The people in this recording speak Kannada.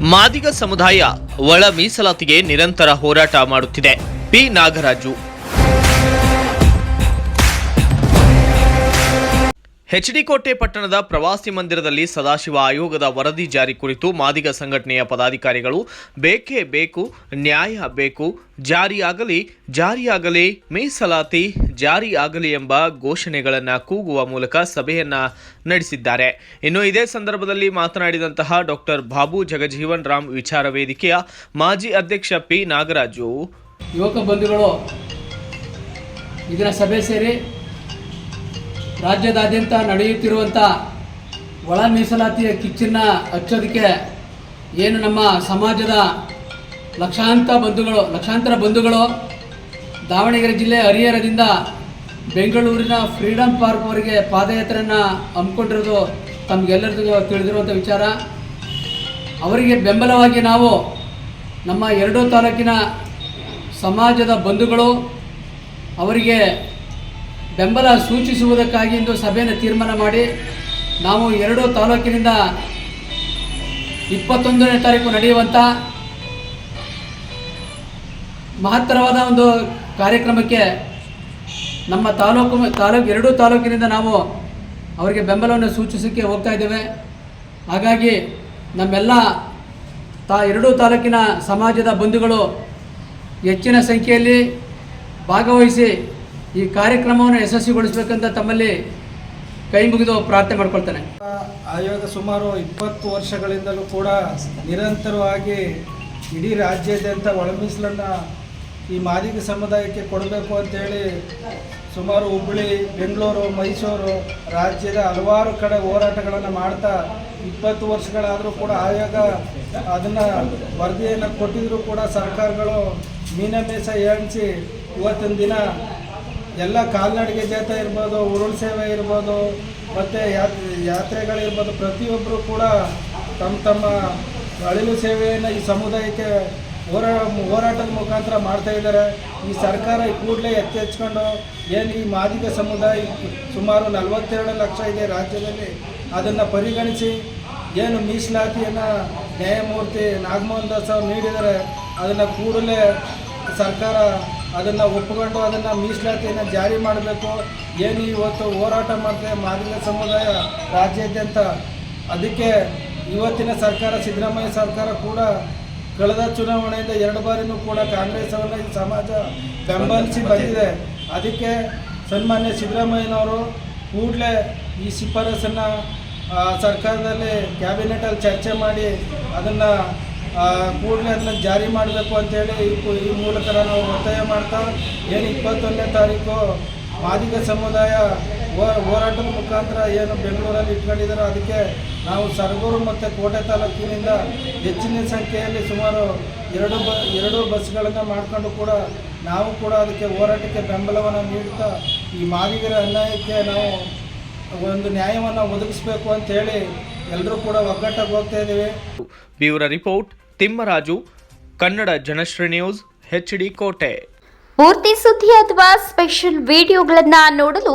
ಮಾದಿಗ ಸಮುದಾಯ ಒಳ ಮೀಸಲಾತಿಗೆ ನಿರಂತರ ಹೋರಾಟ ಮಾಡುತ್ತಿದೆ. ಪಿ. ನಾಗರಾಜು. ಕೋಟೆ ಪಟ್ಟಣದ ಪ್ರವಾಸಿ ಮಂದಿರದಲ್ಲಿ ಸದಾಶಿವ ಆಯೋಗದ ವರದಿ ಜಾರಿ ಕುರಿತು ಮಾದಿಗ ಸಂಘಟನೆಯ ಪದಾಧಿಕಾರಿಗಳು, ಬೇಕೇ ಬೇಕು, ನ್ಯಾಯ ಬೇಕು, ಜಾರಿಯಾಗಲಿ ಜಾರಿಯಾಗಲಿ ಮೀಸಲಾತಿ ಜಾರಿಯಾಗಲಿ ಎಂಬ ಘೋಷಣೆಗಳನ್ನು ಕೂಗುವ ಮೂಲಕ ಸಭೆಯನ್ನ ನಡೆಸಿದ್ದಾರೆ. ಇನ್ನು ಇದೇ ಸಂದರ್ಭದಲ್ಲಿ ಮಾತನಾಡಿದಂತಹ ಡಾಕ್ಟರ್ ಬಾಬು ಜಗಜೀವನ್ ರಾಮ್ ವಿಚಾರ ವೇದಿಕೆಯ ಮಾಜಿ ಅಧ್ಯಕ್ಷ ಪಿ ನಾಗರಾಜು. ಯುವಕ ಬಂಧುಗಳು, ಇದರ ಸಭೆ ಸೇರಿ ರಾಜ್ಯದಾದ್ಯಂತ ನಡೆಯುತ್ತಿರುವಂಥ ಒಳ ಮೀಸಲಾತಿಯ ಕಿಚ್ಚನ್ನು ಹಚ್ಚೋದಕ್ಕೆ ಏನು ನಮ್ಮ ಸಮಾಜದ ಲಕ್ಷಾಂತರ ಬಂಧುಗಳು ಲಕ್ಷಾಂತರ ಬಂಧುಗಳು ದಾವಣಗೆರೆ ಜಿಲ್ಲೆ ಹರಿಹರದಿಂದ ಬೆಂಗಳೂರಿನ ಫ್ರೀಡಮ್ ಪಾರ್ಕ್ವರೆಗೆ ಪಾದಯಾತ್ರೆಯನ್ನು ಹಮ್ಮಿಕೊಂಡಿರೋದು ತಮಗೆಲ್ಲರಿಗೂ ತಿಳಿದಿರುವಂಥ ವಿಚಾರ. ಅವರಿಗೆ ಬೆಂಬಲವಾಗಿ ನಾವು ನಮ್ಮ ಎರಡೂ ತಾಲೂಕಿನ ಸಮಾಜದ ಬಂಧುಗಳು ಅವರಿಗೆ ಬೆಂಬಲ ಸೂಚಿಸುವುದಕ್ಕಾಗಿ ಇಂದು ಸಭೆಯನ್ನು ತೀರ್ಮಾನ ಮಾಡಿ ನಾವು ಎರಡೂ ತಾಲೂಕಿನಿಂದ ಇಪ್ಪತ್ತೊಂದನೇ ತಾರೀಕು ನಡೆಯುವಂಥ ಮಹತ್ತರವಾದ ಒಂದು ಕಾರ್ಯಕ್ರಮಕ್ಕೆ ನಮ್ಮ ತಾಲೂಕು ತಾಲೂಕು ಎರಡೂ ತಾಲೂಕಿನಿಂದ ನಾವು ಅವರಿಗೆ ಬೆಂಬಲವನ್ನು ಸೂಚಿಸೋಕ್ಕೆ ಹೋಗ್ತಾ ಇದ್ದೇವೆ. ಹಾಗಾಗಿ ನಮ್ಮೆಲ್ಲ ತಾ ಎರಡೂ ತಾಲೂಕಿನ ಸಮಾಜದ ಬಂಧುಗಳು ಹೆಚ್ಚಿನ ಸಂಖ್ಯೆಯಲ್ಲಿ ಭಾಗವಹಿಸಿ ಈ ಕಾರ್ಯಕ್ರಮವನ್ನು ಯಶಸ್ವಿಗೊಳಿಸಬೇಕಂತ ತಮ್ಮಲ್ಲಿ ಕೈ ಮುಗಿದು ಪ್ರಾರ್ಥನೆ ಮಾಡ್ಕೊಳ್ತಾನೆ. ಆಯೋಗ ಸುಮಾರು ಇಪ್ಪತ್ತು ವರ್ಷಗಳಿಂದಲೂ ಕೂಡ ನಿರಂತರವಾಗಿ ಇಡೀ ರಾಜ್ಯಾದ್ಯಂತ ಒಳ ಈ ಮಾದಿಗ ಸಮುದಾಯಕ್ಕೆ ಕೊಡಬೇಕು ಅಂತೇಳಿ ಸುಮಾರು ಹುಬ್ಬಳ್ಳಿ, ಬೆಂಗಳೂರು, ಮೈಸೂರು ರಾಜ್ಯದ ಹಲವಾರು ಕಡೆ ಹೋರಾಟಗಳನ್ನು ಮಾಡ್ತಾ ಇಪ್ಪತ್ತು ವರ್ಷಗಳಾದರೂ ಕೂಡ ಆಯೋಗ ಅದನ್ನು ವರದಿಯನ್ನು ಕೊಟ್ಟಿದ್ರೂ ಕೂಡ ಸರ್ಕಾರಗಳು ಮೀನಮೇಷ ಏಣಿಸಿ ಇವತ್ತಿನ ದಿನ ಎಲ್ಲ ಕಾಲ್ನಡಿಗೆ ಜಾಥಾ ಇರ್ಬೋದು, ಉರುಳು ಸೇವೆ ಇರ್ಬೋದು, ಮತ್ತು ಯಾತ್ರೆಗಳಿರ್ಬೋದು ಪ್ರತಿಯೊಬ್ಬರು ಕೂಡ ತಮ್ಮ ತಮ್ಮ ಅಳಿಲು ಸೇವೆಯನ್ನು ಈ ಸಮುದಾಯಕ್ಕೆ ಹೋರಾ, ಹೋರಾಟದ ಮುಖಾಂತರ ಮಾಡ್ತಾ ಇದ್ದಾರೆ. ಈ ಸರ್ಕಾರ ಕೂಡಲೇ ಎತ್ತೆಚ್ಕೊಂಡು ಏನು ಈ ಮಾದಿಗ ಸಮುದಾಯ ಸುಮಾರು ನಲವತ್ತೆರಡು ಲಕ್ಷ ಇದೆ ರಾಜ್ಯದಲ್ಲಿ, ಅದನ್ನು ಪರಿಗಣಿಸಿ ಏನು ಮೀಸಲಾತಿಯನ್ನು ನ್ಯಾಯಮೂರ್ತಿ ನಾಗಮೋಹನ್ ದಾಸ್ ಅವರು ನೀಡಿದರೆ ಅದನ್ನು ಕೂಡಲೇ ಸರ್ಕಾರ ಅದನ್ನು ಒಪ್ಪಿಕೊಂಡು ಅದನ್ನು ಮೀಸಲಾತಿಯನ್ನು ಜಾರಿ ಮಾಡಬೇಕು. ಏನು ಇವತ್ತು ಹೋರಾಟ ಮಾಡಿದೆ ಮಾದಿಗ ಸಮುದಾಯ ರಾಜ್ಯಾದ್ಯಂತ ಅದಕ್ಕೆ ಇವತ್ತಿನ ಸರ್ಕಾರ, ಸಿದ್ದರಾಮಯ್ಯ ಸರ್ಕಾರ ಕೂಡ ಕಳೆದ ಚುನಾವಣೆಯಿಂದ ಎರಡು ಬಾರಿನೂ ಕೂಡ ಕಾಂಗ್ರೆಸ್ ಅವರನ್ನ ಈ ಸಮಾಜ ಬೆಂಬಲಿಸಿ ಬಂದಿದೆ. ಅದಕ್ಕೆ ಸನ್ಮಾನ್ಯ ಸಿದ್ದರಾಮಯ್ಯನವರು ಕೂಡಲೇ ಈ ಶಿಫಾರಸನ್ನು ಸರ್ಕಾರದಲ್ಲಿ ಕ್ಯಾಬಿನೆಟಲ್ಲಿ ಚರ್ಚೆ ಮಾಡಿ ಅದನ್ನು ಕೂಡಲೇ ಅದನ್ನು ಜಾರಿ ಮಾಡಬೇಕು ಅಂತೇಳಿ ಈ ಮೂಲಕ ನಾವು ಒತ್ತಾಯ ಮಾಡ್ತಾ, ಏನು ಇಪ್ಪತ್ತೊಂದನೇ ತಾರೀಕು ಮಾದಿಗ ಸಮುದಾಯ ಹೋರಾಟದ ಮುಖಾಂತರ ಏನು ಬೆಂಗಳೂರಲ್ಲಿ ಇಟ್ಕೊಂಡಿದ್ದಾರೆ ಅದಕ್ಕೆ ನಾವು ಸರಗೂರು ಮತ್ತು ಕೋಟೆ ತಾಲೂಕಿನಿಂದ ಹೆಚ್ಚಿನ ಸಂಖ್ಯೆಯಲ್ಲಿ ಸುಮಾರು ಎರಡು ಬ ಎರಡು ಬಸ್ಗಳನ್ನು ಮಾಡಿಕೊಂಡು ಕೂಡ ನಾವು ಕೂಡ ಅದಕ್ಕೆ ಹೋರಾಟಕ್ಕೆ ಬೆಂಬಲವನ್ನು ನೀಡುತ್ತಾ ಈ ಮಾದಿಗರ ಅನ್ಯಾಯಕ್ಕೆ ನಾವು ಒಂದು ನ್ಯಾಯವನ್ನು ಒದಗಿಸಬೇಕು ಅಂತೇಳಿ ಎಲ್ಲರೂ ಕೂಡ ಒಗ್ಗಟ್ಟಾಗಿ ಹೋಗ್ತಾ ಇದ್ದೀವಿ. Bureau report Thimmaraju Kannada Janashri news H D Kote. ಪೂರ್ತಿ ಸುದ್ದಿ ಅಥವಾ ಸ್ಪೆಷಲ್ ವಿಡಿಯೋಗಳನ್ನು ನೋಡಲು